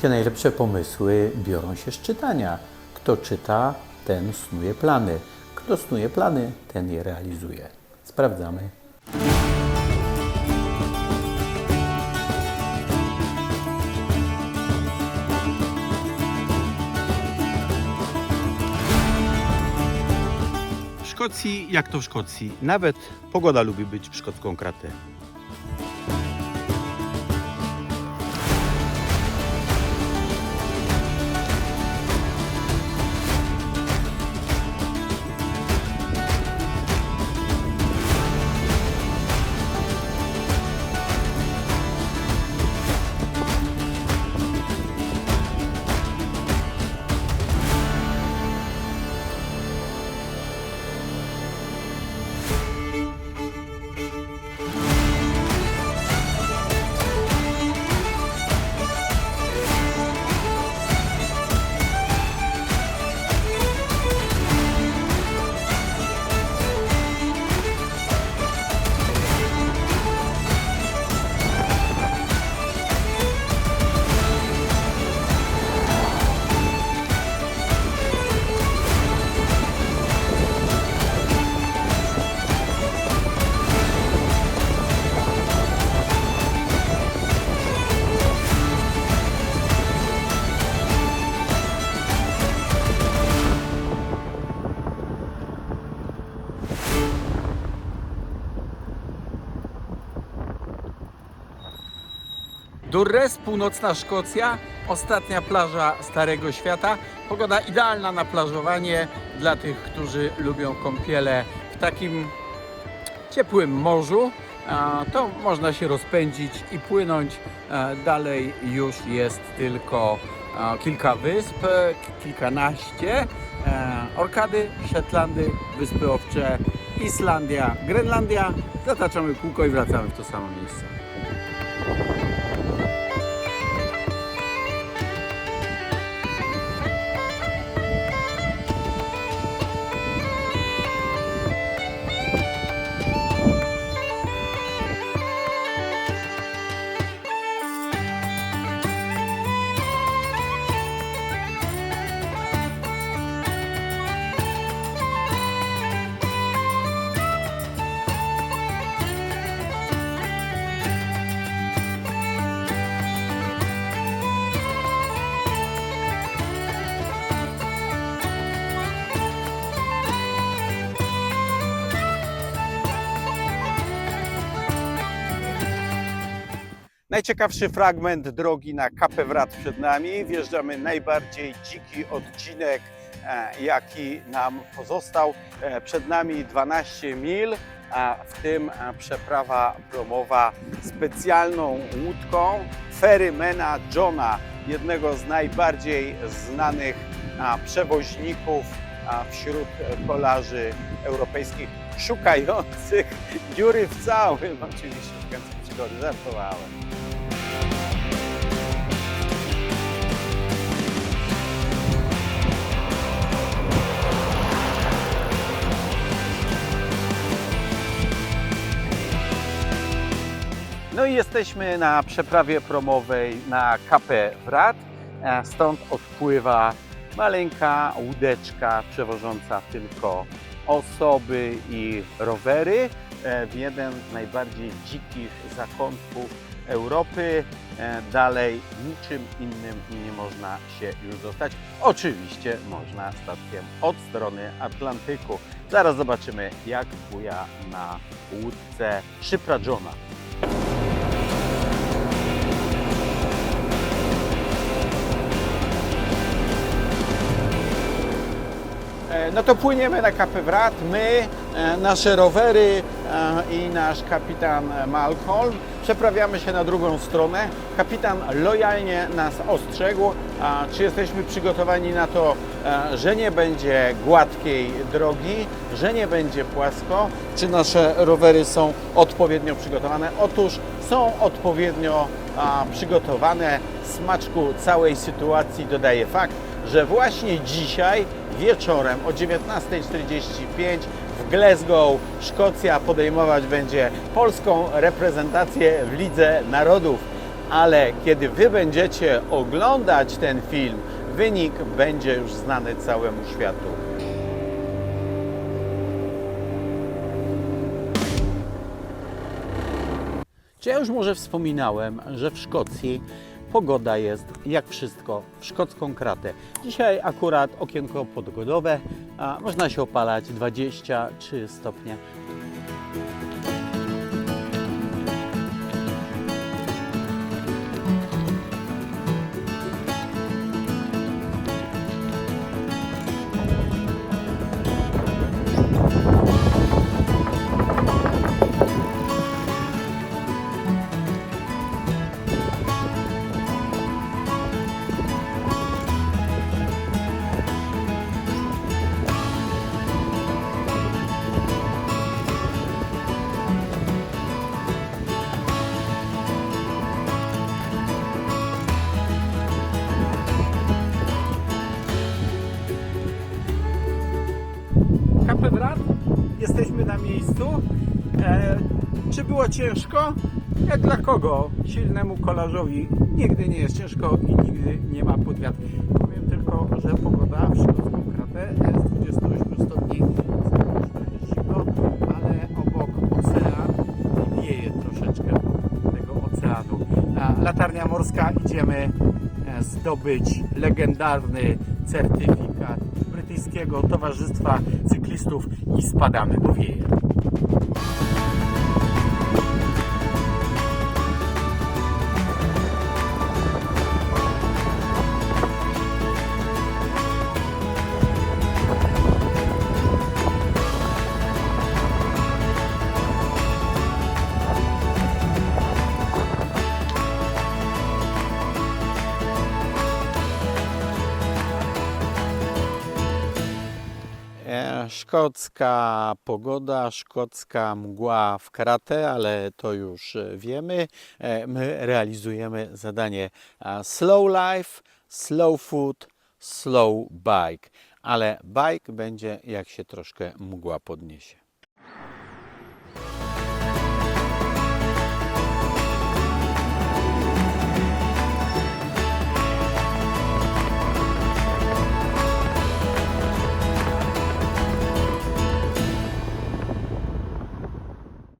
Wszystkie najlepsze pomysły biorą się z czytania. Kto czyta, ten snuje plany. Kto snuje plany, ten je realizuje. Sprawdzamy. W Szkocji, jak to w Szkocji, nawet pogoda lubi być szkocką kratę. Durres, północna Szkocja, ostatnia plaża Starego Świata. Pogoda idealna na plażowanie dla tych, którzy lubią kąpiele w takim ciepłym morzu. To można się rozpędzić i płynąć. Dalej już jest tylko kilka wysp, kilkanaście. Orkady, Szetlandy, Wyspy Owcze, Islandia, Grenlandia. Zataczamy kółko i wracamy w to samo miejsce. Najciekawszy fragment drogi na Kapewrat przed nami. Wjeżdżamy najbardziej dziki odcinek, e, jaki nam pozostał. E, Przed nami 12 mil, w tym e, przeprawa promowa specjalną łódką Ferrymana Johna, jednego z najbardziej znanych przewoźników wśród kolarzy europejskich, szukających dziury w całym, oczywiście szukających przygody, żartowałem. No i jesteśmy na przeprawie promowej na Kapę Wrat. E, Stąd odpływa maleńka łódeczka przewożąca tylko osoby i rowery e, w jeden z najbardziej dzikich zakątków Europy. E, Dalej niczym innym nie można się już dostać. Oczywiście można statkiem od strony Atlantyku. Zaraz zobaczymy jak buja na łódce Szypra. No to płyniemy na Kapę Wrat. My, e, nasze rowery e, i nasz kapitan Malcolm przeprawiamy się na drugą stronę. Kapitan lojalnie nas ostrzegł, czy jesteśmy przygotowani na to, e, że nie będzie gładkiej drogi, że nie będzie płasko, czy nasze rowery są odpowiednio przygotowane. Otóż są odpowiednio przygotowane. Smaczku całej sytuacji dodaje fakt, że właśnie dzisiaj wieczorem o 19.45 w Glasgow, Szkocja podejmować będzie polską reprezentację w Lidze Narodów. ale kiedy Wy będziecie oglądać ten film, wynik będzie już znany całemu światu. Czy ja już może wspominałem, że w Szkocji pogoda jest jak wszystko w szkocką kratę. Dzisiaj akurat okienko podgodowe, a można się opalać 23 stopnie. Czy było ciężko? Jak dla kogo? Silnemu kolarzowi nigdy nie jest ciężko i nigdy nie ma podwiat. Powiem tylko, że pogoda w szkocką kratę jest 28 stopni, jest zimno, ale obok ocean wieje troszeczkę tego oceanu. Latarnia morska idziemy e, zdobyć legendarny certyfikat brytyjskiego Towarzystwa Cyklistów i spadamy, bo wieje. Szkocka pogoda, szkocka mgła w kratę, ale to już e, wiemy. E, My realizujemy zadanie slow life, slow food, slow bike, ale bike będzie jak się troszkę mgła podniesie.